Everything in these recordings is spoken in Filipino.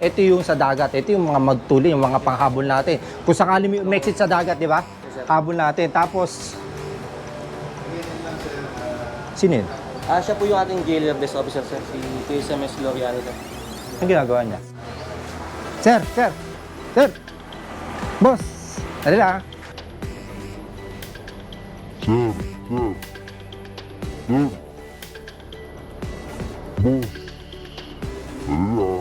Ito yung sa dagat. Ito yung mga magtuli, yung mga panghabol natin. Kung sakali may umexit sa dagat, di ba? Habol natin. Tapos, sino yun? Ah, siya po yung ating jailer desk officer, sir. Si PSMS Loriano, sir. Ang ginagawa niya? Sir, sir, sir! Boss! Dali lang. ah. Sir, sir. Sir. Boss. Wala.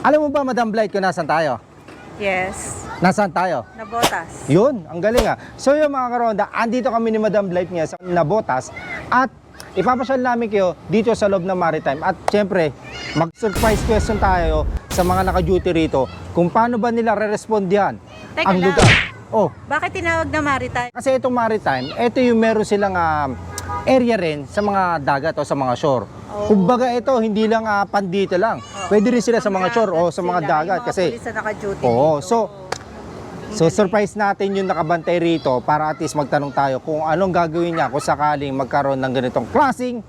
Alam mo ba, Madam Blight, kung nasan tayo? Yes. Nasaan tayo? Nabotas. Yun, ang galing ah. So yung mga karonda, andito kami ni Madam Blight niya sa Nabotas at ipapasyal namin kayo dito sa loob ng Maritime. At syempre, mag-surprise question tayo sa mga naka-duty rito kung paano ba nila re-respond yan Teka ang lang. lugar. Oh, Bakit tinawag na maritime? kasi itong Maritime, ito yung meron silang ah, area rin sa mga dagat o sa mga shore. Oh. Kumbaga ito, hindi lang ah, pandito lang. Pwede rin sila sa mga shore o sa mga Sila, dagat mga kasi Oo, dito. so- So surprise natin yung nakabantay rito para at least magtanong tayo kung anong gagawin niya kung sakaling magkaroon ng ganitong klaseng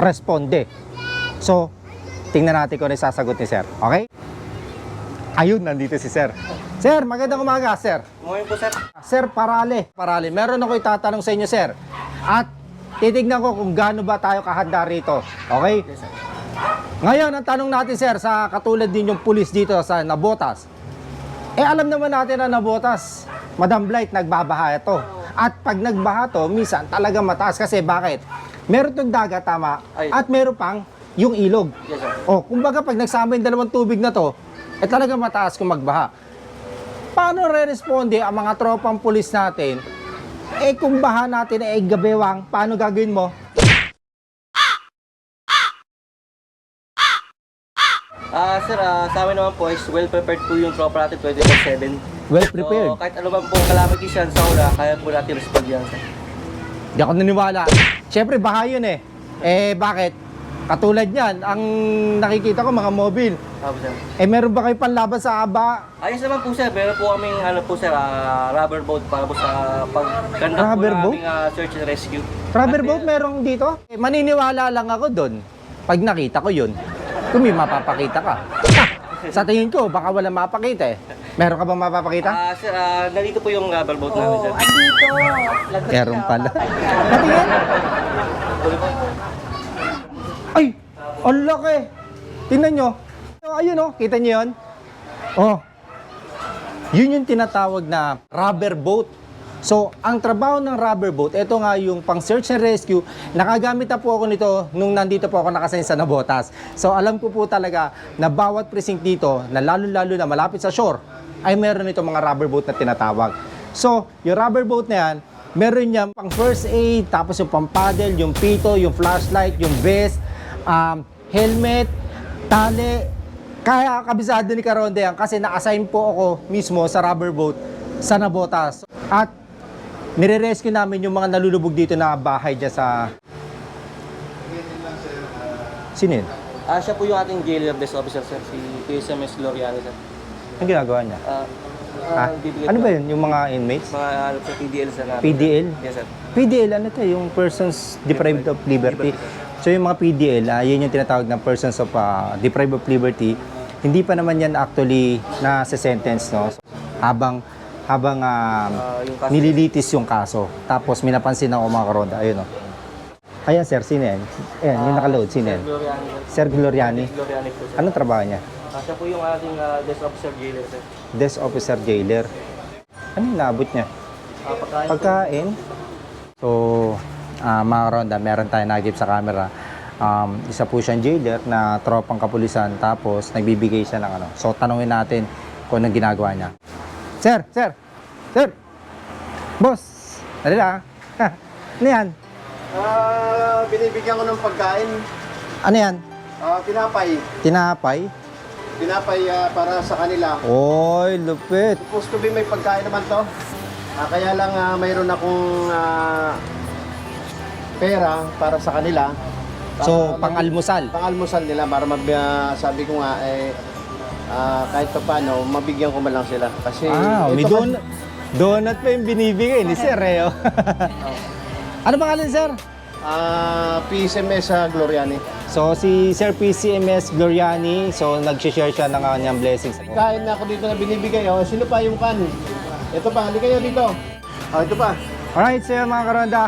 responde. So, tingnan natin kung ano sasagot ni Sir. Okay? Ayun, nandito si Sir. Sir, magandang umaga, Sir. Ngayon po, sir. Sir, parale. Parale. Meron ako itatanong sa inyo, Sir. At titignan ko kung gaano ba tayo kahanda rito. Okay? Ngayon, ang tanong natin, Sir, sa katulad din yung pulis dito sa Nabotas. Eh, alam naman natin na Nabotas, Madam Blight, nagbabaha ito. At pag nagbaha to, minsan talaga mataas. Kasi bakit? Meron itong dagat, tama? At meron pang yung ilog. Yes, sir. O, kumbaga pag nagsama yung dalawang tubig na to, eh talaga mataas kung magbaha. Paano re-responde ang mga tropang pulis natin? Eh kung baha natin ay gabewang, paano gagawin mo? Ah, sir, ah, sa amin naman po is well prepared po yung tropa natin 24/7. Well prepared. So, kahit ano man po calamities yan sa ula, kaya po natin respond yan, sir. Di ako naniwala. Siyempre, baha yun eh. Eh, bakit? Katulad niyan, ang nakikita ko mga mobile. Sir. Eh, meron ba kayo panlaban sa aba? Ayos naman po, sir. Meron po kaming, ano po, sir, ah, rubber boat para po sa pagkanda Rubber po boat? naming ah, search and rescue. Rubber At, boat merong dito? Eh, maniniwala lang ako doon. Pag nakita ko yun, kung may mapapakita ka. sa tingin ko, baka wala mapakita eh. Meron ka bang mapapakita? Ah, sir, ah, nandito po yung rubber boat namin, Oo, sir. andito. Lagot Meron pala. Patingin. Ay! Ang laki! Tingnan nyo. Ayun oh, kita nyo yun? Oh. Yun yung tinatawag na rubber boat. So, ang trabaho ng rubber boat, ito nga yung pang search and rescue. Nakagamit na po ako nito nung nandito po ako nakasign sa Nabotas. So, alam ko po talaga na bawat precinct dito, na lalo-lalo na malapit sa shore, ay meron nito mga rubber boat na tinatawag. So, yung rubber boat na yan, meron niya pang first aid, tapos yung pang paddle, yung pito, yung flashlight, yung vest, um, helmet, tali. Kaya kabisado ni Karonde yan kasi na-assign po ako mismo sa rubber boat sa Nabotas. At nire-rescue namin yung mga nalulubog dito na bahay dyan sa... Sino yun? Ah, siya po yung ating jailer desk officer, sir. Si PSMS Loriano, sir. Ang ginagawa niya? Ah, ah, bibigyan Ano po- ba yun? Yung mga inmates? Mga ano sa PDL sa namin. PDL? Yes, sir. PDL, ano to? Yung Persons Deprived of Liberty. So yung mga PDL, ah, yun yung tinatawag ng Persons of ah, Deprived of Liberty. Hindi pa naman yan actually na sa sentence, no? Habang habang ah, Ah, yung kaso- nililitis yung kaso. Tapos minapansin ako mga karonda. Ayun, no? Ayan, sir. Sino yan? Ayan, yung nakaload. Sino yan? Gloriani, sir. Sir Gloriani. Gloriani po, sir. Anong trabaho niya? Ah, siya po yung ating ah, desk officer jailer, sir. Desk Officer Jailer. Ano yung naabot niya? Ah, pagkain. Pagkain. So, ah mga karonda, meron tayo nagip sa camera. Um, isa po siyang jailer na tropang kapulisan tapos nagbibigay siya ng ano. So, tanungin natin kung anong ginagawa niya. Sir, sir, sir, boss, dali. Ha, ano yan? Ah, binibigyan ko ng pagkain. Ano yan? Ah, tinapay. Tinapay? Tinapay ah, para sa kanila. Oy, lupit. Supposed to be may pagkain naman to. Ah, kaya lang ah, mayroon akong ah, pera para sa kanila. Para So, mag- pang-almusal. Pang-almusal nila para mag, ah, sabi ko nga eh, ah, kahit pa paano, mabigyan ko man lang sila. Kasi Ah, may ito don donut pa yung binibigay ni Sir eh. oh. ano pangalan Sir? Ah, PSMS sa Gloriani. So si Sir PCMS Gloriani, so nag-share siya ng kanyang blessings. Kain na ako dito na binibigay. Oh, sino pa yung kan? Ito pa, hindi kayo dito. Oh, ito pa. Alright, sir mga karonda.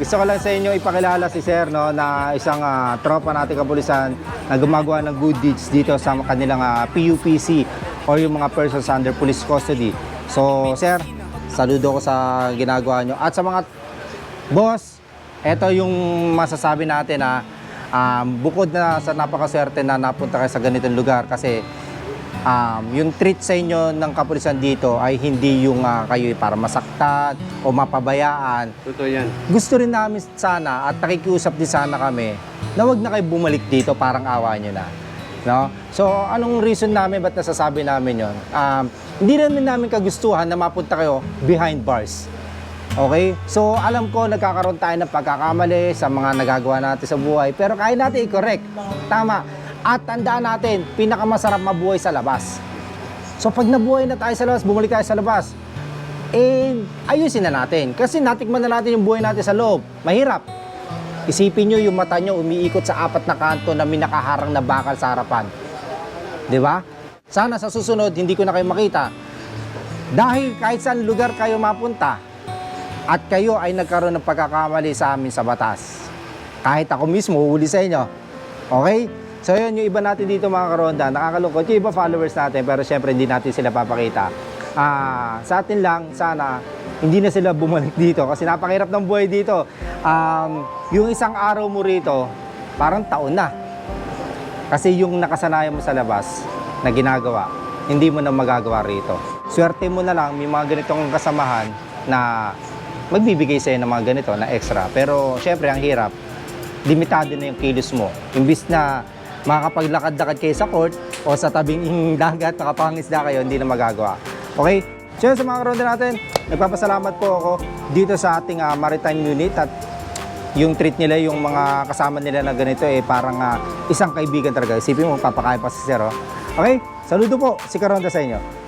Gusto ko lang sa inyo ipakilala si Sir no, na isang ah, tropa nating kapulisan na gumagawa ng good deeds dito sa kanilang ah, PUPC or yung mga persons under police custody. So, Sir, saludo ko sa ginagawa nyo. At sa mga boss, ito yung masasabi natin na um, bukod na sa napakaswerte na napunta kayo sa ganitong lugar kasi um, yung treat sa inyo ng kapulisan dito ay hindi yung ah, kayo para masaktan o mapabayaan. Totoo yan. Gusto rin namin sana at nakikiusap din sana kami na wag na kayo bumalik dito parang awa nyo na. No? So, anong reason namin ba't nasasabi namin yon? Um, hindi namin namin kagustuhan na mapunta kayo behind bars. Okay? So, alam ko nagkakaroon tayo ng pagkakamali sa mga nagagawa natin sa buhay, pero kaya natin i-correct. Tama. At tandaan natin, pinakamasarap mabuhay sa labas. So, pag nabuhay na tayo sa labas, bumalik tayo sa labas, eh, ayusin na natin. Kasi natikman na natin yung buhay natin sa loob. Mahirap. Isipin nyo yung mata nyo umiikot sa apat na kanto na may nakaharang na bakal sa harapan. Di ba? Sana sa susunod, hindi ko na kayo makita. Dahil kahit saan lugar kayo mapunta, at kayo ay nagkaroon ng pagkakamali sa amin sa batas. Kahit ako mismo, huli sa inyo. Okay? So yun, yung iba natin dito mga karonda, nakakalungkot. Yung iba followers natin, pero syempre hindi natin sila papakita. Ah, sa atin lang, sana, hindi na sila bumalik dito kasi napakahirap ng buhay dito. Um, yung isang araw mo rito, parang taon na. Kasi yung nakasanayan mo sa labas na ginagawa, hindi mo na magagawa rito. Swerte mo na lang, may mga ganitong kasamahan na magbibigay sa'yo ng mga ganito na extra. Pero syempre, ang hirap, limitado na yung kilos mo. Imbis na makakapaglakad-lakad kayo sa court o sa tabing dagat, makapangisda kayo, hindi na magagawa. Okay? So sa mga karonda natin, nagpapasalamat po ako dito sa ating ah, maritime unit at yung treat nila, yung mga kasama nila na ganito eh parang ah, isang kaibigan talaga. Isipin mo, papakain pa si Sir. oh. Okay? Saludo po si Karonda sa inyo.